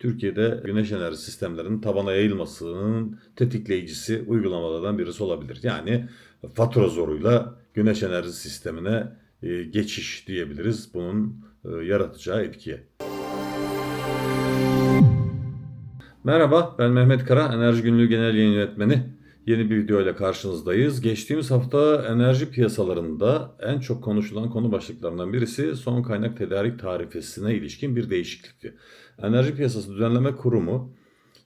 Türkiye'de güneş enerji sistemlerinin tabana yayılmasının tetikleyicisi uygulamalardan birisi olabilir. Yani fatura zoruyla güneş enerji sistemine e, geçiş diyebiliriz bunun e, yaratacağı etkiye. Merhaba, ben Mehmet Kara, Enerji Günlüğü Genel Yayın Yönetmeni. Yeni bir video ile karşınızdayız. Geçtiğimiz hafta enerji piyasalarında en çok konuşulan konu başlıklarından birisi son kaynak tedarik tarifesine ilişkin bir değişiklikti. Enerji Piyasası Düzenleme Kurumu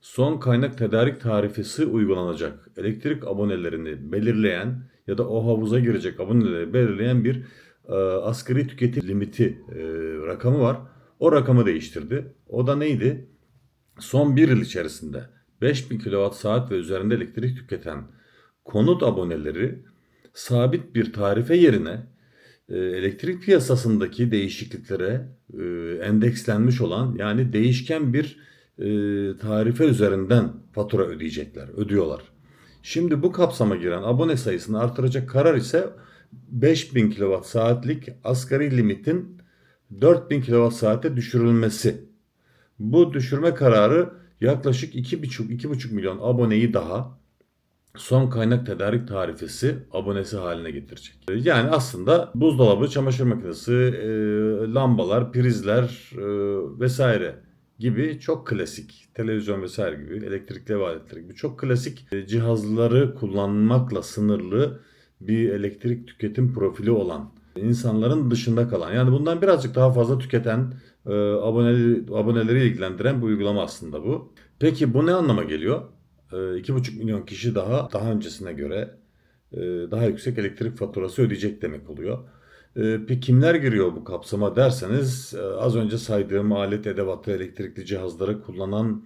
son kaynak tedarik tarifesi uygulanacak elektrik abonelerini belirleyen ya da o havuza girecek aboneleri belirleyen bir e, asgari tüketim limiti e, rakamı var. O rakamı değiştirdi. O da neydi? Son bir yıl içerisinde 5000 kWh ve üzerinde elektrik tüketen konut aboneleri sabit bir tarife yerine e, elektrik piyasasındaki değişikliklere e, endekslenmiş olan yani değişken bir e, tarife üzerinden fatura ödeyecekler, ödüyorlar. Şimdi bu kapsama giren abone sayısını artıracak karar ise 5000 kWh saatlik asgari limitin 4000 kWh saate düşürülmesi. Bu düşürme kararı yaklaşık 2,5-2,5 milyon aboneyi daha son kaynak tedarik tarifesi abonesi haline getirecek. Yani aslında buzdolabı, çamaşır makinesi, e, lambalar, prizler e, vesaire gibi çok klasik, televizyon vesaire gibi, elektrikli ev aletleri gibi çok klasik e, cihazları kullanmakla sınırlı bir elektrik tüketim profili olan insanların dışında kalan yani bundan birazcık daha fazla tüketen e, aboneleri, aboneleri ilgilendiren bir uygulama aslında bu. Peki bu ne anlama geliyor? E, 2,5 milyon kişi daha daha öncesine göre e, daha yüksek elektrik faturası ödeyecek demek oluyor. E, peki kimler giriyor bu kapsama derseniz e, az önce saydığım alet edevatı elektrikli cihazları kullanan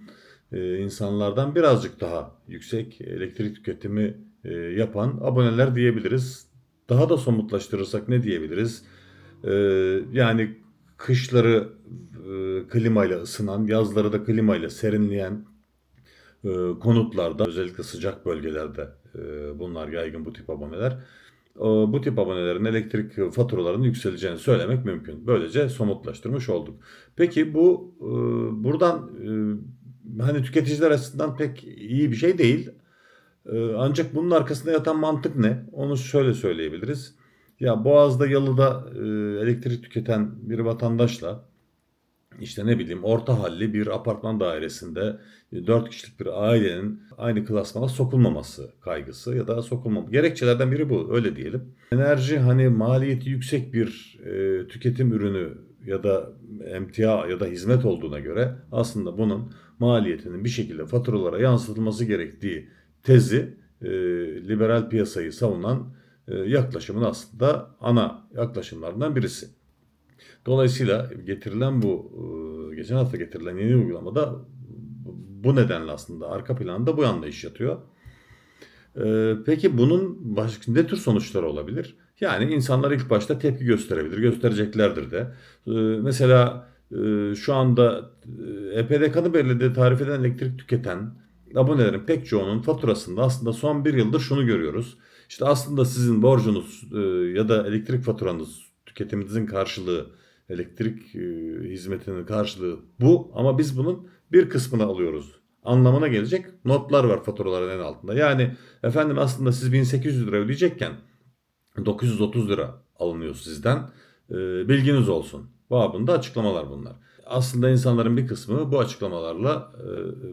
e, insanlardan birazcık daha yüksek elektrik tüketimi e, yapan aboneler diyebiliriz. Daha da somutlaştırırsak ne diyebiliriz? Yani kışları e, klimayla ısınan, yazları da klimayla serinleyen e, konutlarda özellikle sıcak bölgelerde e, bunlar yaygın bu tip aboneler. E, bu tip abonelerin elektrik faturalarının yükseleceğini söylemek mümkün. Böylece somutlaştırmış olduk. Peki bu e, buradan e, hani tüketiciler açısından pek iyi bir şey değil. E, ancak bunun arkasında yatan mantık ne? Onu şöyle söyleyebiliriz. Ya Boğaz'da Yalı'da e, elektrik tüketen bir vatandaşla işte ne bileyim orta halli bir apartman dairesinde 4 kişilik bir ailenin aynı klasmana sokulmaması kaygısı ya da sokulmam. Gerekçelerden biri bu öyle diyelim. Enerji hani maliyeti yüksek bir e, tüketim ürünü ya da emtia ya da hizmet olduğuna göre aslında bunun maliyetinin bir şekilde faturalara yansıtılması gerektiği tezi e, liberal piyasayı savunan e, yaklaşımın aslında ana yaklaşımlarından birisi. Dolayısıyla getirilen bu e, geçen hafta getirilen yeni uygulamada bu nedenle aslında arka planda bu anlayış yatıyor. E, peki bunun başka ne tür sonuçları olabilir? Yani insanlar ilk başta tepki gösterebilir, göstereceklerdir de. Mesela şu anda EPDK'nın belirlediği tarif eden elektrik tüketen abonelerin pek çoğunun faturasında aslında son bir yıldır şunu görüyoruz. İşte aslında sizin borcunuz e, ya da elektrik faturanız, tüketiminizin karşılığı, elektrik e, hizmetinin karşılığı bu ama biz bunun bir kısmını alıyoruz anlamına gelecek notlar var faturaların en altında. Yani efendim aslında siz 1800 lira ödeyecekken 930 lira alınıyor sizden. E, bilginiz olsun. Babında açıklamalar bunlar. Aslında insanların bir kısmı bu açıklamalarla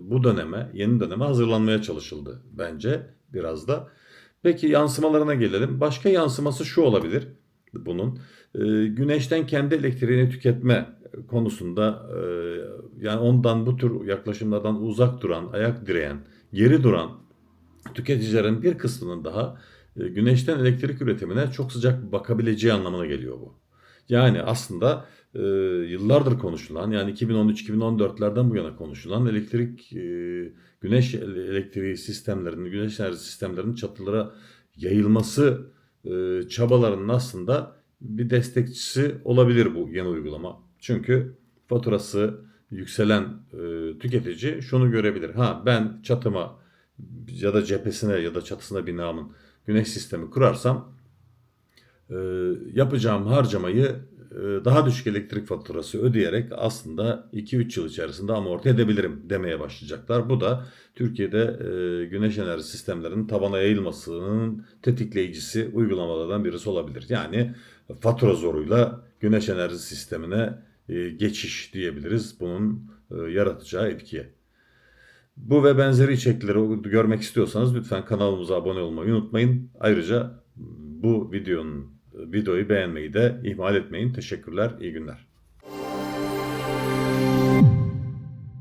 bu döneme, yeni döneme hazırlanmaya çalışıldı bence biraz da. Peki yansımalarına gelelim. Başka yansıması şu olabilir bunun. E, güneşten kendi elektriğini tüketme konusunda e, yani ondan bu tür yaklaşımlardan uzak duran, ayak direyen, geri duran tüketicilerin bir kısmının daha e, güneşten elektrik üretimine çok sıcak bakabileceği anlamına geliyor bu. Yani aslında e, yıllardır konuşulan yani 2013-2014'lerden bu yana konuşulan elektrik e, güneş elektriği sistemlerinin, güneş enerji sistemlerinin çatılara yayılması e, çabalarının aslında bir destekçisi olabilir bu yeni uygulama. Çünkü faturası yükselen e, tüketici şunu görebilir. Ha ben çatıma ya da cephesine ya da çatısına binamın güneş sistemi kurarsam e, yapacağım harcamayı daha düşük elektrik faturası ödeyerek aslında 2-3 yıl içerisinde amorti edebilirim demeye başlayacaklar. Bu da Türkiye'de e, güneş enerji sistemlerinin tabana yayılmasının tetikleyicisi uygulamalardan birisi olabilir. Yani fatura zoruyla güneş enerji sistemine e, geçiş diyebiliriz bunun e, yaratacağı etkiye. Bu ve benzeri içerikleri görmek istiyorsanız lütfen kanalımıza abone olmayı unutmayın. Ayrıca bu videonun videoyu beğenmeyi de ihmal etmeyin. Teşekkürler, iyi günler.